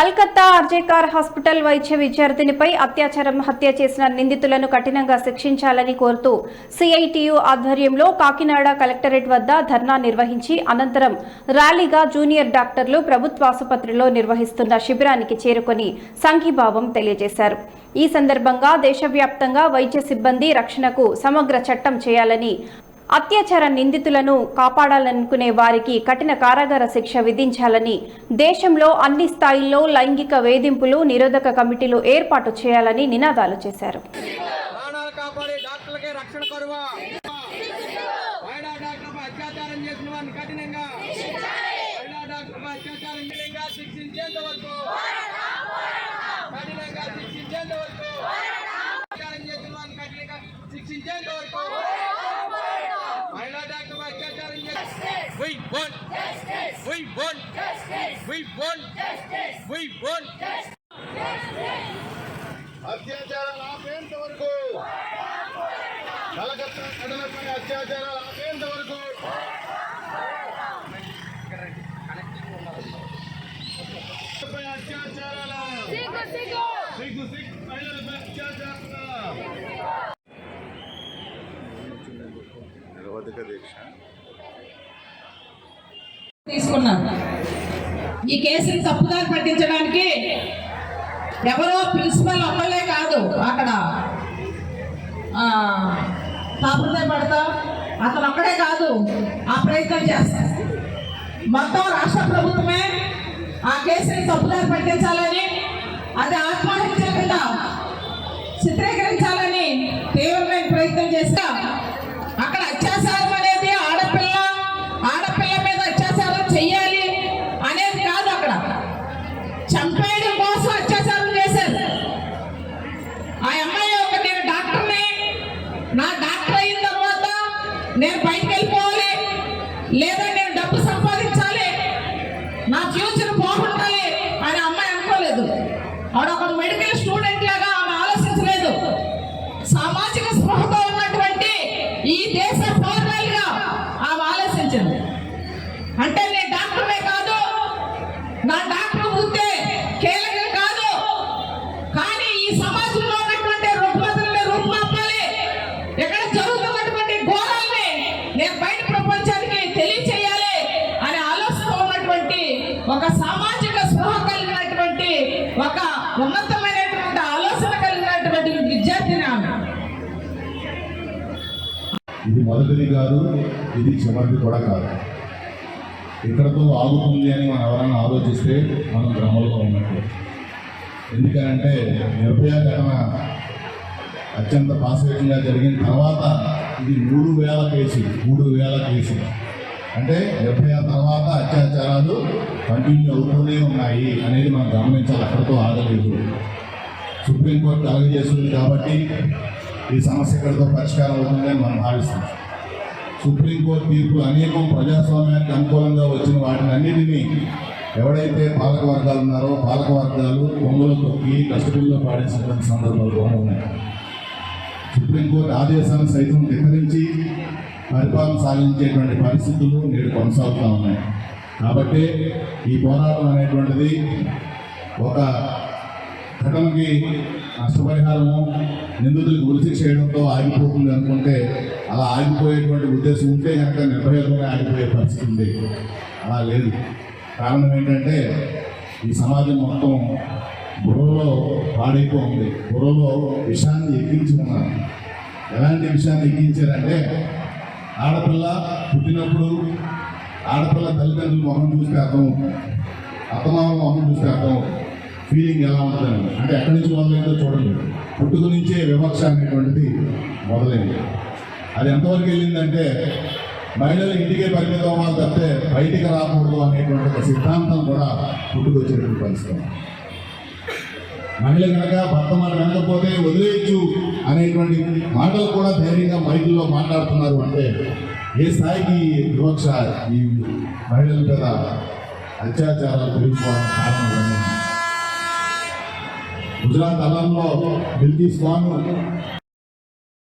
Calcutta ఆర్జేకార్ hospital వైద్య విద్యార్థినిపై అత్యాచారం హత్య చేసిన నిందితులను కఠినంగా శిక్షించాలని కోరుతూ సిఐటియు ఆధ్వర్యంలో కాకినాడ కలెక్టరేట్ వద్ద ధర్నా నిర్వహించి అనంతరం ర్యాలీగా జూనియర్ డాక్టర్లు ప్రభుత్వాసుపత్రిలో నిర్వహిస్తున్న శిబిరానికి చేరుకొని సంఘీభావం తెలియజేశారు. ఈ సందర్భంగా దేశవ్యాప్తంగా వైద్య సిబ్బంది రక్షణకు సమగ్ర చట్టం చేయాలని అత్యాచార నిందితులను కాపాడాలనుకునే వారికి కఠిన కారాగార శిక్ష విధించాలని దేశంలో అన్ని స్థాయిల్లో లైంగిక వేధింపులు నిరోధక కమిటీలు ఏర్పాటు చేయాలని నినాదాలు చేశారు. అత్యాచారం చేసిన వారిని కఠినంగా అత్యాచారం శిక్షించేంత We want We want We want We want అత్యాచారాలు ఆపేంత వరకు కలకత్తా ఘటనపై అత్యాచారాలు ఆపేంత వరకు పై అత్యాచారాల సిగ్గు సిగ్గు మహిళలపై అత్యాచారాల నిరవధిక దీక్ష తీసుకున్నాం ఈ కేసుని తప్పుదారి పట్టించడానికి ఎవరో ప్రిన్సిపల్ ఒక్కలే కాదు అక్కడ. ఆ, తాపత్రయ పడతా. అతను ఒక్కడే కాదు ఆ ప్రయత్నం చేస్తారు మొత్తం రాష్ట్ర ప్రభుత్వమే ఆ కేసుని తప్పుదారి పట్టించాలని అది ఆత్మహత్య కింద చిత్రీకరణ నేను బయటకు వెళ్ళిపోవాలి. లేదా నేను డబ్బు సంపాదించాలి. నా ఫ్యూచర్ బాగుండాలి అని అమ్మాయి అనుకోలేదు. ఆవిడ ఒక మెడికల్ స్టూడెంట్ లాగా ఆమె ఆలోచించలేదు. సామాజిక స్పృహతో ఒక సామాజిక స్పృహ కలిగినటువంటి ఒక ఉన్నతమైనటువంటి ఆలోచన కలిగినటువంటి విద్యార్థిని ఆమె ఇది మొదటిది కాదు ఇది చివరిది కూడా కాదు. ఇక్కడతో ఆగుతుంది అని మనం ఎవరైనా ఆలోచిస్తే మనం భ్రమలో ఉన్నట్టు. ఎందుకనంటే నిర్భయ ఘటన అత్యంత పాశవికంగా జరిగిన తర్వాత ఇది మూడు వేల కేసు మూడు వేల కేసులు. అంటే నిర్భయ తర్వాత అత్యాచారాలు కంటిన్యూ అవుతూనే ఉన్నాయి అనేది మనం గమనించాలి. అక్కడితో ఆగలేదు. సుప్రీంకోర్టు కలగజేస్తుంది కాబట్టి ఈ సమస్య ఇక్కడితో పరిష్కారం అవుతుందని మనం భావిస్తాం సుప్రీంకోర్టు తీర్పులు అనేకం ప్రజాస్వామ్యానికి అనుకూలంగా వచ్చిన వాటిని అన్నిటినీ ఎవడైతే పాలక వర్గాలు ఉన్నారో పాలక వర్గాలు బొమ్మలు తొక్కి కస్టడీలో పాడేసినటువంటి సందర్భాలు కూడా ఉన్నాయి. సుప్రీంకోర్టు ఆదేశాన్ని సైతం ధిక్కరించి పరిపాలన సాగించేటువంటి పరిస్థితులు నేడు కొనసాగుతూ ఉన్నాయి. కాబట్టి ఈ పోరాటం అనేటువంటిది ఒక ఘటనకి నష్టపరిహారము నిందితులకు ఉరిశిక్ష చేయడంతో ఆగిపోతుంది అనుకుంటే అలా ఆగిపోయేటువంటి ఉద్దేశం ఉంటే కనుక నిర్భయంగా ఆగిపోయే పరిస్థితి ఉంది. అలా లేదు. కారణం ఏంటంటే ఈ సమాజం మొత్తం బుర్రలో పాడైపోతుంది బుర్రలో విషయాన్ని ఎక్కించి ఎలాంటి విషయాన్ని ఎక్కించారంటే ఆడపిల్ల పుట్టినప్పుడు ఆడపిల్ల తల్లిదండ్రులు మొహం చూస్తే అర్థం అత్తమామ మొహం చూస్తే అర్థం. ఫీలింగ్ ఎలా ఉంటుందని. అంటే ఎక్కడి నుంచి మొదలైందో చూడండి పుట్టుక నుంచే వివక్ష అనేటువంటిది మొదలైంది. అది ఎంతవరకు వెళ్ళిందంటే మహిళలు ఇంటికే పరిమితం అవ్వాలి తప్పితే బయటికి రాకూడదు అనేటువంటి ఒక సిద్ధాంతం కూడా పుట్టుకొచ్చేటువంటి పరిస్థితి. మహిళ కనుక భర్త మనం వెళ్ళకపోతే వదిలేయచ్చు. అనేటువంటి మాటలు కూడా ధైర్యంగా మైకుల్లో మాట్లాడుతున్నారు అంటే ఏ స్థాయికి వివక్ష ఈ మహిళల మీద అత్యాచారాలు పెరిగిపోవడానికి కారణం గుజరాత్ అలంలో బిల్కీస్ ఖాన్